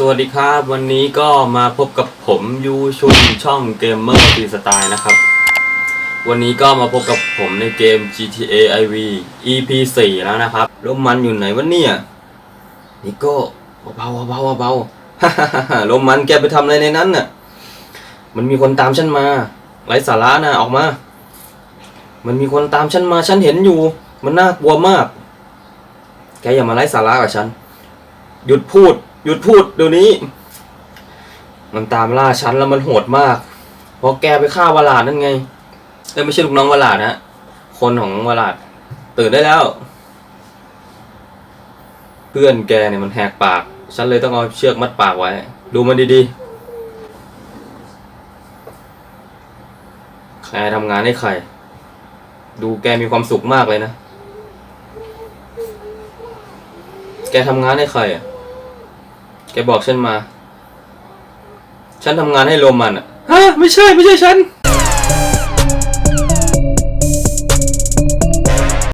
สวัสดีครับวันนี้ก็มาพบกับผมยูชุนช่องเกมเมอร์ฟีสไตล์นะครับ วันนี้ก็มาพบกับผมในเกม GTA IV EP 4 แล้วนะครับลมมันอยู่ไหนวะเนี่ยนิโก้เบาๆเบาเบาๆลมมันแกไปทำอะไรในนั้นน่ะ มันมีคนตามฉันมาไร้สาระนะออกมา มันมีคนตามฉันมาฉันเห็นอยู่ มันน่ากลัวมาก แกอย่ามาไร้สาระกับฉัน หยุดพูด หยุดพูดเดี๋ยวนี้ มันตามล่าฉันแล้วมันโหดมาก เพราะแกไปฆ่าวาลาดนั่นไงเอ้ยไม่ใช่ลูกน้องวาลาดนะคนของวาลาดตื่นได้แล้ว เพื่อนแกเนี่ยมันแหกปาก ฉันเลยต้องเอาเชือกมัดปากไว้ ดูมันดีๆ ใครทำงานให้ใคร ดูแกมีความสุขมากเลยนะ แกทำงานให้ใครอะ บอกฉันมา ฉันทำงานให้โรมันอะฮะไม่ใช่ไม่ใช่ฉัน